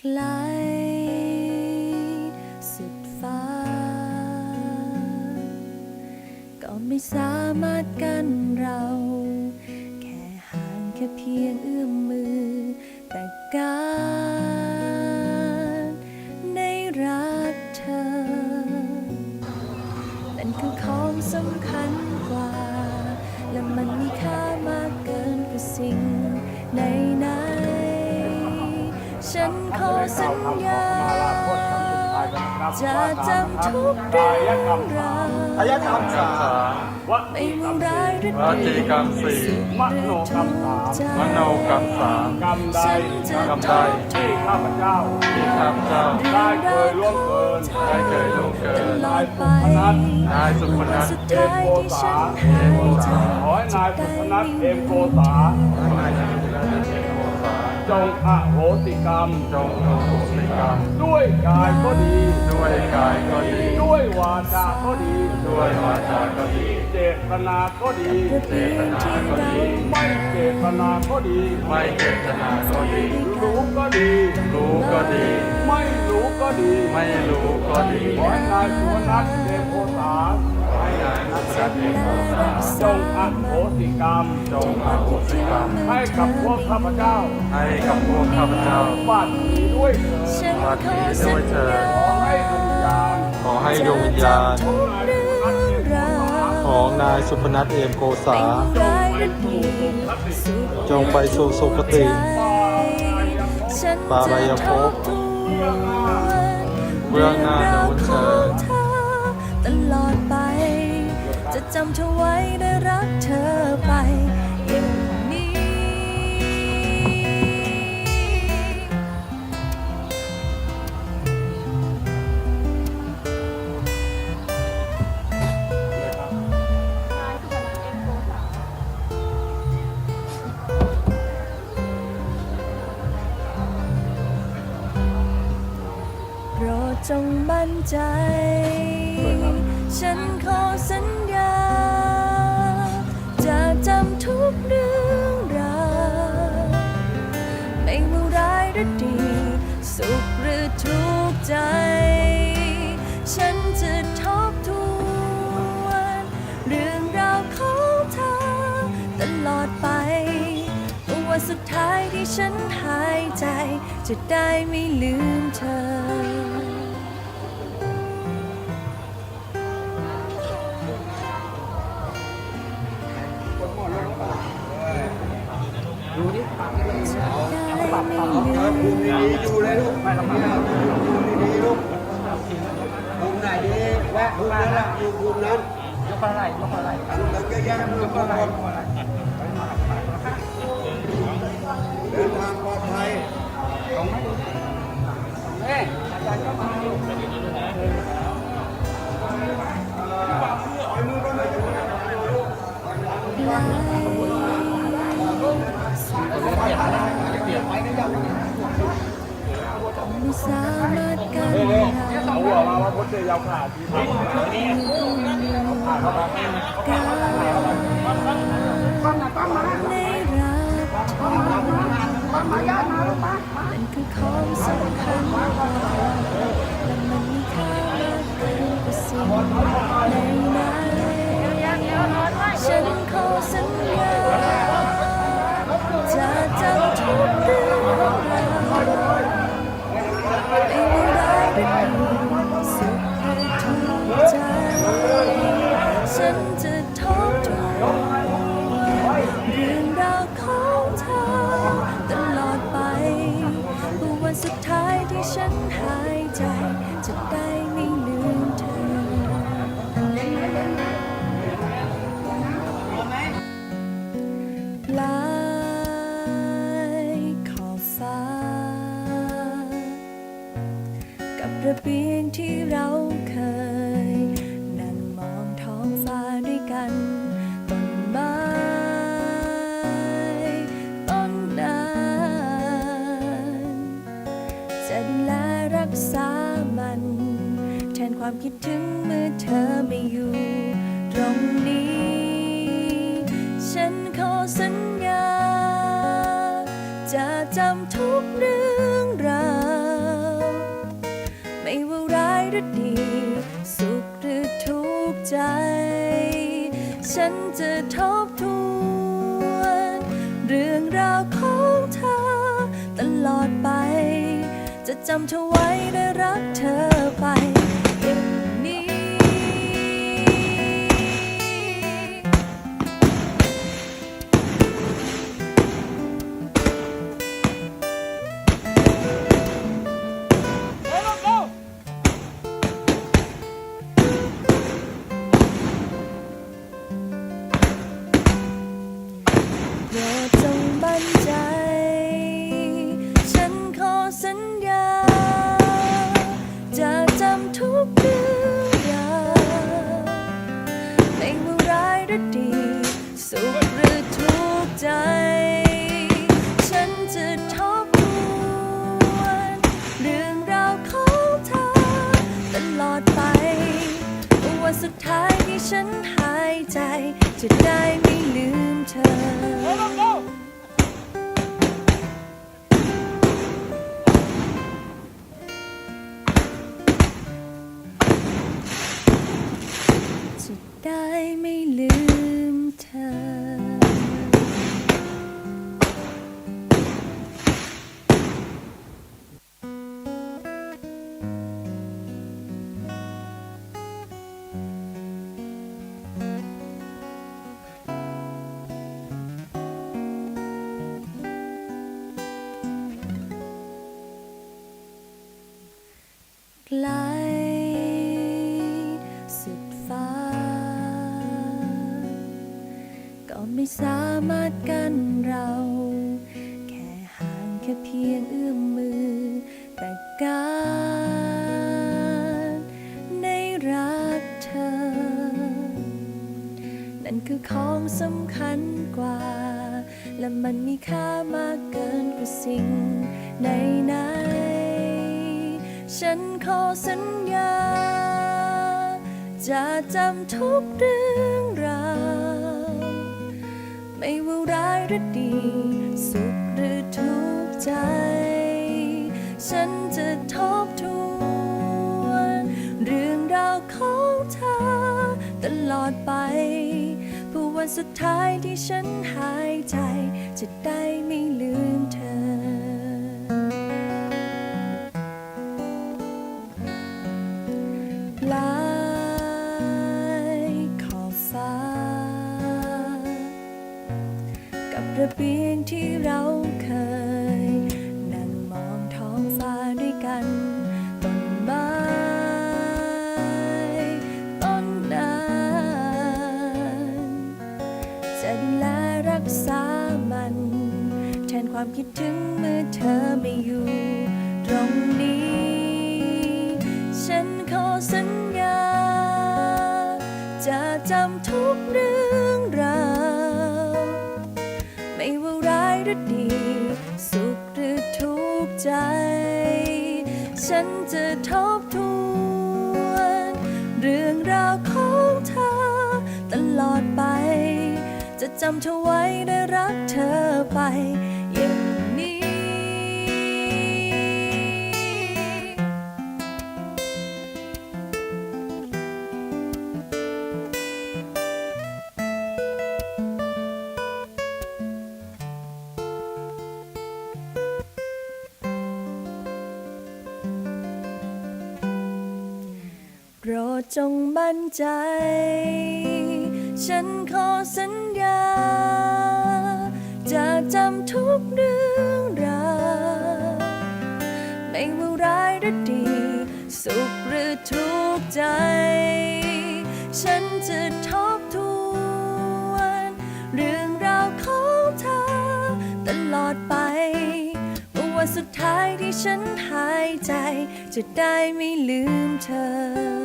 ไกล สุดฟ้า ก็ไม่สามารถกันเรา แค่ห่างแค่เพียงเอื้อมมือแต่การ สัญญาจะจำทุกเรื่องราวอายกรรมสามไม่ว่าร้ายหรือวดีจีกรรมสี่มโนกรรมสามใจมโนกรรมสามกรรมใดฉันกรรมจะใดที่ข้าพเจ้าที่ข้าพเจ้าได้เคยล่วงเกินได้เคยล่วงเกินตลอดไปนายสุพนัทสุดท้ายที่ฉันหาขอให้นายสุพนัทเอ็มโกษานายสุพนัทเอกโกษา จงอโหสิกรรม จงโอโหสิกรรม ด้วยกายก็ดี ด้วยกายก็ดี ด้วยวาจาก็ดี ด้วยวาจาก็ดี เจตนาก็ดีระเบียงที่เราไม่เจตนาก็ดี ไม่เจตนาก็ดี รู้ก็ดี รู้ก็ดี ไม่รู้ก็ดี ไม่รู้ก็ดีขอให้นายสุพนัทเอ็มโกษาให้นายสุพนัทเอกโกษา จงอโหสิกรรม จงอโหสิกรรม ให้กับพวกข้าพเจ้า ให้กับพวกข้าพเจ้าบัดนี้ด้วยเถิดบัดนี้ด้วยเถิดญขอให้ดวงวิญญาณขอให้ดวงวิญญาณของนายสุพนัทเอมโกษา จงไปสู่สุคติปาบายภพบทวนเบื้องหน้าโน้นเชิญำเธอไว้และรักเธอไปอย่างนี้ โปรดจงมั่นใจ ฉันขอสัญญา ตลอดไปวันสุดท้ายที่ฉันหายใจ จะได้ไม่ลืมเธอได้ไม่ลืมดูเลยลูกไม่ลำบากดูดีๆลูกมุมไหนดีแวะมุมนั้นละอยู่มุมนั้น ยกอะไรยกอะไรแล้วก็แยกมือก่อนเดินทางปลอดภัยตรงไงไอ้หอยม่ ไม่สามารถกันเอาหัวมาว่าพุทธยาวขาดทีนี้ในรักเธอมันคือของสำคัญกว่าและมันมีค่ามากเกินกว่าสิ่งในนั้นฉันขอสัญญา ฉันและรักษามัน แทนความคิดถึงเมื่อเธอไม่อยู่ตรงนี้ ฉันขอสัญญา จะจำทุกเรื่องราว ไม่ว่าร้ายหรือดี สุขหรือทุกข์ใจ ฉันจะทบ จำเธอไว้ได้รักเธอไป วันสุดท้ายที่ฉันหายใจจะได้ ไกล สุดฟ้า ก็ไม่สามารถกันเรา แค่ห่างแค่เพียงเอื้อมมือ แต่การในรักเธอ นั่นคือของสำคัญกว่า และมันมีค่ามากเกินกว่าสิ่งใดไหนๆ ฉันขอสัญญา จะจำทุกเรื่องราว ไม่ว่าร้ายหรือดี สุขหรือทุกข์ใจ ฉันจะทบทวน เรื่องราวของเธอ ตลอดไปเพื่อวันสุดท้ายที่ฉันหายใจ จะได้ม่ลืม จะดูแลรักษามัน แทนความคิดถึงเมื่อเธอไม่อยู่ ตรงนี้ ฉันขอสัญญา จะจำทุกเรื่องราว ไม่ว่าร้ายหรือดี สุขหรือทุกข์ใจ ฉันจะทบทวน จำเธอไว้และรักเธอไปอย่างนี้ โปรดจงมั่นใจ ฉันขอสัญญา จะจำทุกเรื่องราวไม่ว่าร้ายหรือดี สุขหรือทุกข์ใจ ฉันจะทบทวน เรื่องราวของเธอ ตลอดไปเมื่อวันสุดท้ายที่ฉันหายใจ จะได้ไม่ลืมเธอ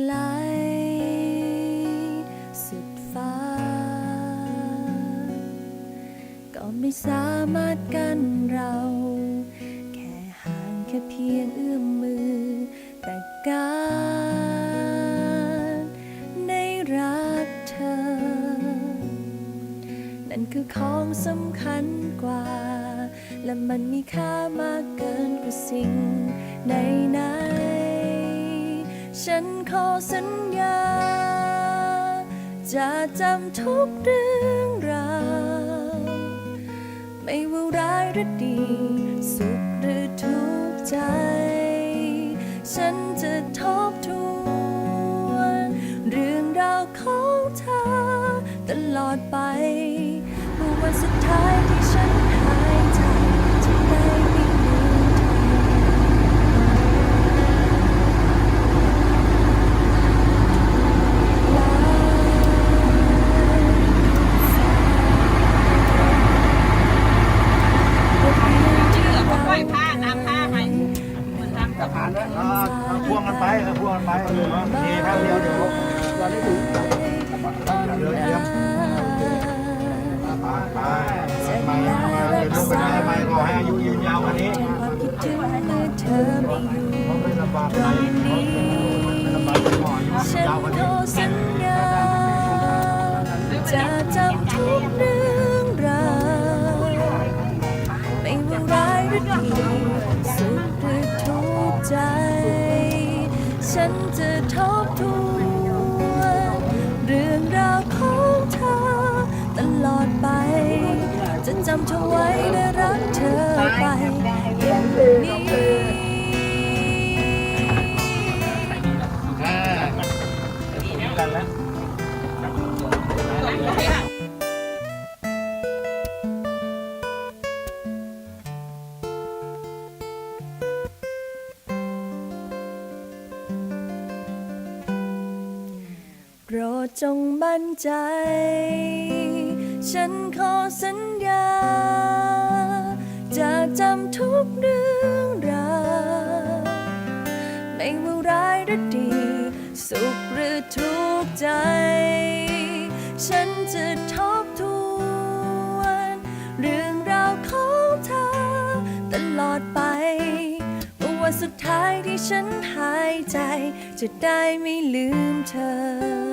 ไกล สุดฟ้า ก็ไม่สามารถกันเรา แค่ห่างแค่เพียงเอื้อมมือ แต่การได้รักเธอ นั่นคือของสำคัญกว่า และมันมีค่ามากเกินกว่าสิ่งใดๆ ฉันขอสัญญา จะจำทุกเรื่องราวไม่ว่าร้ายหรือดี สุขหรือทุกข์ใจ ฉันจะทบทวนเรื่องราวของเธอตลอดไป ฉันจะทบทวน ดจงมั่นใจ ฉันขอสัญญา จะจำทุกเรื่องราวไม่ว่าร้ายหรือดี สุขหรือทุกข์ใจ ฉันจะทบทวน เรื่องราวของเธอ ตลอดไปวันสุดท้ายที่ฉันหายใจ จะได้ไม่ลืมเธอ